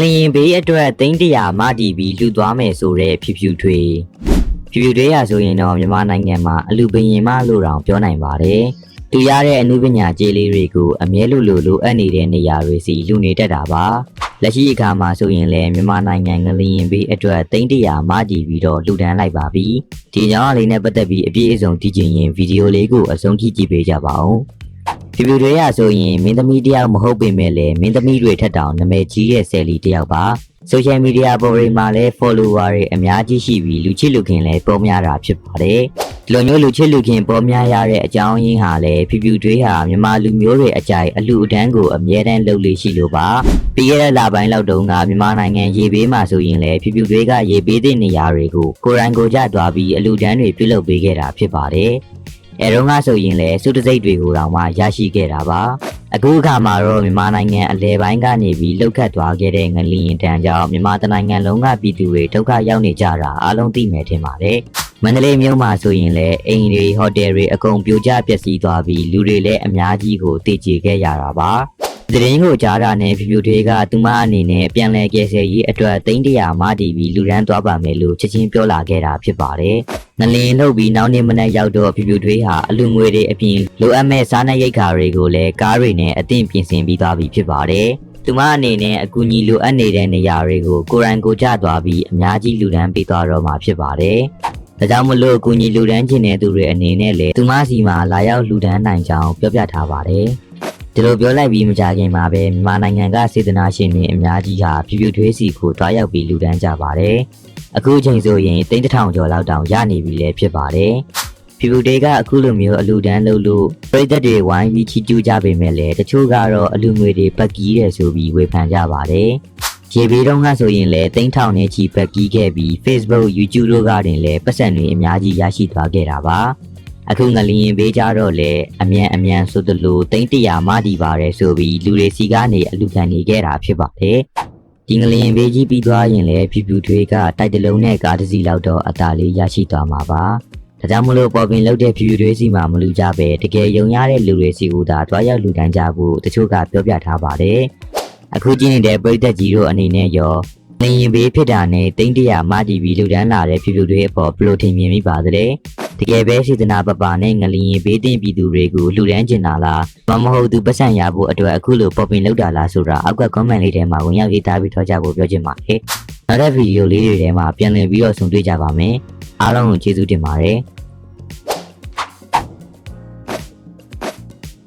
လျင်ဘေးအတွက်သိန်းတရာမတီးပြီးလှူသွားမယ်ဆိုတဲ့ဖြူဖြူထွေဖြူဖြူထွေရဆိုရင်တော့မြန်မာနိုင်ငံမှာအလူပင်ရင်မလို့တောင်ပြောနိုင်ပါတယ်သူရတဲ့အမှုပညာကြေးလေးတွေကိုအမြဲလိုလိုလိုအပ်နေတဲ့နေရာတွေစီလူနေတတ်တာပါလက်ရှိအခါမှာဆိုရင်လည်းမြန်မာနိုင်ငံငလျင်ဘေးအတွက်သိန်းတရာမတီးပြီးတော့လှူဒန်းလိုက်ပါပြီဒီကြောင့်လေးနဲ့ပတ်သက်ပြီးအပြည့်အစုံသိချင်ရင်ဗီဒီယိုလေးကိုအဆုံးထိကြည့်ပေးကြပါဦး ဖြူဖြူတွေရဆိုရင်မင်းသမီးတယောက်မဟုတ်ပေမဲ့လည်းမင်းသမီးတွေထက်တောင်နာမည်ကြီးတဲ့ဆယ်လီတယောက်ပါဆိုရှယ်မီဒီယာပေါ်တွေမှာလည်း follower တွေအများကြီးရှိပြီးလူချစ်လူခင်လည်းပေါ်များတာဖြစ်ပါတယ်ဒီလိုမျိုးလူချစ်လူခင်ပေါ်များရတဲ့အကြောင်းရင်းဟာလည်းဖြူဖြူတွေဟာမြန်မာလူမျိုးတွေအကြိုက်အလူအတန်းကိုအမြဲတမ်းလုပ်လို့ရှိလို့ပါပြီးခဲ့တဲ့လပိုင်းလောက်တုန်းကမြန်မာနိုင်ငံရေဘေးမှာဆိုရင်လည်းဖြူဖြူတွေကရေဘေးတဲ့နေရာတွေကိုကိုရိုင်းကိုကြသွားပြီးအလူတန်းတွေပြုလုပ်ပေးခဲ့တာဖြစ်ပါတယ် အဲတော့ကဆိုရင်လည်းစုတစိတ်တွေကိုတောင်မှရရှိခဲ့တာပါအခုအခါမှာတော့မြန်မာနိုင်ငံအလဲပိုင်းကနေပြီးလှုပ်ခတ်သွားခဲ့တဲ့ငလျင်တန်းကြောင့်မြန်မာတနိုင်ငံလုံးကပြည်သူတွေဒုက္ခရောက်နေကြတာအားလုံးသိမယ်ထင်ပါတယ်မန္တလေးမြို့မှာဆိုရင်လည်းအိမ်တွေဟိုတယ်တွေအကုန်ပြိုကျပျက်စီးသွားပြီးလူတွေလည်းအများကြီးကိုတည်ကြည်ခဲ့ရတာပါ သတင်းကိုကြားတာနဲ့ဖြူဖြူတွေကသူမအနေနဲ့ပြန်လည်ကယ်ဆယ်ရေးအတွက်သိန်းတရာမတည်ပြီးလူရန်သွားပါမယ်လို့ချက်ချင်းပြောလာခဲ့တာဖြစ်ပါတယ်ငလင်းထုတ်ပြီးနောက်နေ့မနက်ရောက်တော့ဖြူဖြူထွေးဟာအလူငွေတွေအပြင်လိုအပ်မဲ့စားနပ်ရိက္ခာတွေကိုလည်းကားတွေနဲ့အသင့်ပြင်ဆင်ပြီးသွားပြီဖြစ်ပါတယ်။သူမအနေနဲ့အကူအညီလိုအပ်နေတဲ့နေရာတွေကိုကိုယ်တိုင်ကိုယ်ကျသွားပြီးအများကြီးလူဒန်းပေးသွားတော့မှာဖြစ်ပါတယ်။ဒါကြောင့်မလို့အကူအညီလူဒန်းခြင်းတဲ့သူတွေအနေနဲ့လည်းသူမစီမှာလာရောက်လူဒန်းနိုင်ကြောင်းပြောပြထားပါတယ်။ ဒီလိုပြောလိုက်ပြီးမကြခင်မှာပဲမြန်မာနိုင်ငံကစေတနာရှင်တွေအများကြီးဟာဖြူဖြူထွေးစီကိုတွားရောက်ပြီးလူဒန်းကြပါတယ်။အခုချိန်ဆိုရင်တိန်းတစ်ထောင်ကျော်လောက်တောင်ရနေပြီလည်းဖြစ်ပါတယ်။ဖြူဖြူတေးကအခုလိုမျိုးအလူတန်းလုပ်လို့ပြည်သက်တွေဝိုင်းပြီးချီးကျူးကြပေမဲ့လည်းတချို့ကတော့အလူငွေတွေပတ်ကီးတယ်ဆိုပြီးဝေဖန်ကြပါတယ်။ရေဘေးတုန်းကဆိုရင်လည်းတိန်းထောင်နဲ့ချီပတ်ကီးခဲ့ပြီး Facebook, YouTube တို့ကတင်လည်းပတ်စံတွေအများကြီးရရှိသွားခဲ့တာပါ။ အခုငလျင်ဘေးကြတော့လေအမြန်အမြန်ဆိုသလိုတိန်းတရာမတည်ပါတယ်ဆိုပြီးလူတွေစီကနေအလူခံနေခဲ့တာဖြစ်ပါတယ်။ဒီငလျင်ဘေးကြီးပြီးသွားရင်လည်းဖြူဖြူထွေးကတိုက်တလုံးနဲ့ကားတစ်စီးလောက်တော့အသာလေးရရှိသွားမှာပါ။ဒါကြောင့်မလို့ပေါ်ပင်လောက်တဲ့ဖြူဖြူထွေးစီမှာမလူကြပဲတကယ်ယုံရတဲ့လူတွေစီကိုသာတွားရောက်လူတန်းကြဖို့တချို့ကပြောပြထားပါတယ်။အခုကြည့်နေတဲ့ပြည်သက်ကြီးတို့အနေနဲ့ရောငလျင်ဘေးဖြစ်တာနဲ့တိန်းတရာမတီးပြီးလူတန်းလာတဲ့ဖြူဖြူထွေးအပေါ်ဘယ်လိုထင်မြင်မိပါသလဲ။ တကယ်ပဲစေတနာပပနဲ့ငလျင်ဘေးတင်ပြည်သူတွေကိုလူတန်းကျင်တာလားမမဟုတ်သူပတ်စံရဖို့အတွက်အခုလိုပေါ်ပင်လောက်တာလားဆိုတာအောက်က comment လေးထဲမှာဝင်ရောက်ရေးသားပြီးထောက်ကြဖို့ပြောချင်ပါတယ်။နောက်တဲ့ဗီဒီယိုလေးတွေထဲမှာပြန်လည်ပြီးတော့ဆုံတွေ့ကြပါမယ်။အားလုံးကိုကျေးဇူးတင်ပါတယ်။